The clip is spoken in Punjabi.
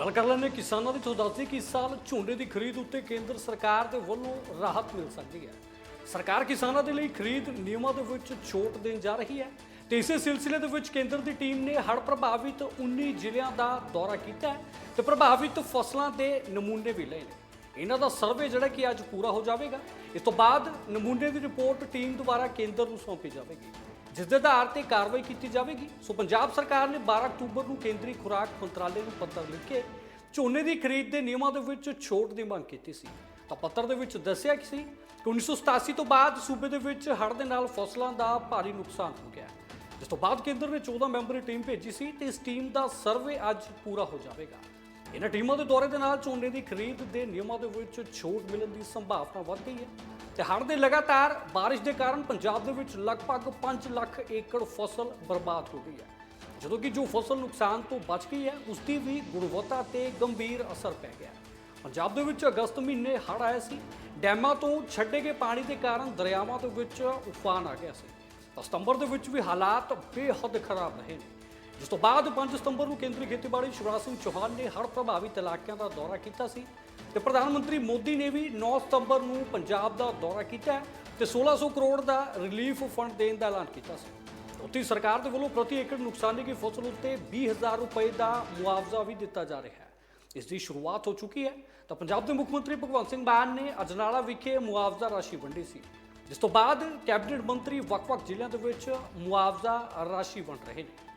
ਗੱਲ ਕਰ ਲੈਂਦੇ ਹਾਂ। ਕਿਸਾਨਾਂ ਦੀ ਤੁਹਾਨੂੰ ਦੱਸਦੀ ਕਿ ਇਸ ਸਾਲ ਝੋਨੇ ਦੀ ਖਰੀਦ ਉੱਤੇ ਕੇਂਦਰ ਸਰਕਾਰ ਦੇ ਵੱਲੋਂ ਰਾਹਤ ਮਿਲ ਸਕਦੀ ਹੈ। ਸਰਕਾਰ ਕਿਸਾਨਾਂ ਦੇ ਲਈ ਖਰੀਦ ਨਿਯਮਾਂ ਦੇ ਵਿੱਚ ਛੋਟ ਦੇਣ ਜਾ ਰਹੀ ਹੈ ਤੇ ਇਸੇ ਸਿਲਸਿਲੇ ਦੇ ਵਿੱਚ ਕੇਂਦਰ ਦੀ ਟੀਮ ਨੇ ਹੜ੍ਹ ਪ੍ਰਭਾਵਿਤ 19 ਜ਼ਿਲ੍ਹਿਆਂ ਦਾ ਦੌਰਾ ਕੀਤਾ ਹੈ ਤੇ ਪ੍ਰਭਾਵਿਤ ਫਸਲਾਂ ਦੇ ਨਮੂਨੇ ਵੀ ਲਏ ਨੇ। ਇਹਨਾਂ ਦਾ ਸਰਵੇ ਜਿਹੜਾ ਕਿ ਅੱਜ ਪੂਰਾ ਹੋ ਜਾਵੇਗਾ। ਇਸ ਤੋਂ ਬਾਅਦ ਨਮੂਨੇ ਦੀ ਰਿਪੋਰਟ ਟੀਮ ਦੁਆਰਾ ਕੇਂਦਰ ਨੂੰ ਸੌਂਪੀ ਜਾਵੇਗੀ। ਜਿਸ ਦੇ ਆਧਾਰ ਤੇ ਕਾਰਵਾਈ ਕੀਤੀ ਜਾਵੇਗੀ। ਸੋ ਪੰਜਾਬ ਸਰਕਾਰ ਨੇ 12 ਅਕਤੂਬਰ ਨੂੰ ਕੇਂਦਰੀ ਖੁਰਾਕ ਮੰਤਰਾਲੇ ਨੂੰ ਪੱਤਰ ਲਿਖ ਕੇ ਝੋਨੇ ਦੀ ਖਰੀਦ ਦੇ ਨਿਯਮਾਂ ਦੇ ਵਿੱਚ ਛੋਟ ਦੀ ਮੰਗ ਕੀਤੀ ਸੀ। ਤਾਂ ਪੱਤਰ ਦੇ ਵਿੱਚ ਦੱਸਿਆ ਕਿ ਸੀ, ਕਿ 1987 ਤੋਂ ਬਾਅਦ ਸੂਬੇ ਦੇ ਵਿੱਚ ਹੜ੍ਹ ਦੇ ਨਾਲ ਫਸਲਾਂ ਦਾ ਭਾਰੀ ਨੁਕਸਾਨ ਹੋ ਗਿਆ। ਜਿਸ ਤੋਂ ਬਾਅਦ ਕੇਂਦਰ ਨੇ 14 ਮੈਂਬਰੀ ਟੀਮ ਭੇਜੀ ਸੀ ਤੇ ਇਸ ਟੀਮ ਦਾ ਸਰਵੇ ਅੱਜ ਪੂਰਾ ਹੋ ਜਾਵੇਗਾ। ਇਹਨਾਂ ਟੀਮਾਂ ਦੇ ਦੌਰੇ ਦੇ ਨਾਲ ਝੋਨੇ ਦੀ ਖਰੀਦ ਦੇ ਨਿਯਮਾਂ ਦੇ ਵਿੱਚ ਛੋਟ ਮਿਲਣ ਦੀ ਸੰਭਾਵਨਾ ਵੱਧ ਗਈ ਹੈ। ਤੇ ਹੜ੍ਹ ਦੇ ਲਗਾਤਾਰ ਬਾਰਿਸ਼ ਦੇ ਕਾਰਨ ਪੰਜਾਬ ਦੇ ਵਿੱਚ ਲਗਭਗ 5 ਲੱਖ ਏਕੜ ਫਸਲ ਬਰਬਾਦ ਹੋ ਗਈ ਹੈ। ਜਦੋਂ ਕਿ ਜੋ ਫਸਲ ਨੁਕਸਾਨ ਤੋਂ ਬਚ ਗਈ ਹੈ, ਉਸ ਦੀ ਵੀ ਗੁਣਵੱਤਾ ਤੇ ਗੰਭੀਰ ਅਸਰ ਪੈ ਗਿਆ ਪੰਜਾਬ ਦੇ ਵਿੱਚ ਅਗਸਤ ਮਹੀਨੇ ਹੜ੍ਹ ਆਇਆ ਸੀ। ਡੈਮਾਂ ਤੋਂ ਛੱਡੇ ਗਏ ਪਾਣੀ ਦੇ ਕਾਰਨ ਦਰਿਆਵਾਂ ਦੇ ਵਿੱਚ ਉਫਾਨ ਆ ਗਿਆ ਸੀ। ਸਤੰਬਰ ਦੇ ਵਿੱਚ ਵੀ ਹਾਲਾਤ ਬੇਹੱਦ ਖਰਾਬ ਰਹੇ ਨੇ। ਜਿਸ ਤੋਂ ਬਾਅਦ 5 ਸਤੰਬਰ ਨੂੰ ਕੇਂਦਰੀ ਖੇਤੀਬਾੜੀ ਸ਼ਿਵਰਾਜ ਸਿੰਘ ਚੌਹਾਨ ਨੇ ਹੜ੍ਹ ਪ੍ਰਭਾਵਿਤ ਇਲਾਕਿਆਂ ਦਾ ਦੌਰਾ ਕੀਤਾ ਸੀ ਤੇ ਪ੍ਰਧਾਨ ਮੰਤਰੀ ਮੋਦੀ ਨੇ ਵੀ 9 ਸਤੰਬਰ ਨੂੰ ਪੰਜਾਬ ਦਾ ਦੌਰਾ ਕੀਤਾ ਹੈ ਤੇ 1600 ਕਰੋੜ ਦਾ ਰਿਲੀਫ ਫੰਡ ਦੇਣ ਦਾ ਐਲਾਨ ਕੀਤਾ ਸੀ। ਉੱਥੇ ਸਰਕਾਰ ਦੇ ਵੱਲੋਂ ਪ੍ਰਤੀ ਏਕੜ ਨੁਕਸਾਨੀ ਦੀ ਫਸਲ ਉੱਤੇ 20000 ਰੁਪਏ ਦਾ ਮੁਆਵਜ਼ਾ ਵੀ ਦਿੱਤਾ ਜਾ ਰਿਹਾ ਹੈ। ਇਸ ਦੀ ਸ਼ੁਰੂਆਤ ਹੋ ਚੁੱਕੀ ਹੈ। ਤਾਂ ਪੰਜਾਬ ਦੇ ਮੁੱਖ ਮੰਤਰੀ ਭਗਵੰਤ ਸਿੰਘ ਮਾਨ ਨੇ ਅਜਨਾਲਾ ਵਿਖੇ ਮੁਆਵਜ਼ਾ ਰਾਸ਼ੀ ਵੰਡੀ ਸੀ। ਜਿਸ ਤੋਂ ਬਾਅਦ ਕੈਬਨਿਟ ਮੰਤਰੀ ਵੱਖ-ਵੱਖ ਜ਼ਿਲ੍ਹਿਆਂ ਦੇ ਵਿੱਚ ਮੁਆਵਜ਼ਾ ਰਾਸ਼ੀ ਵੰਡ ਰਹੇ ਨੇ।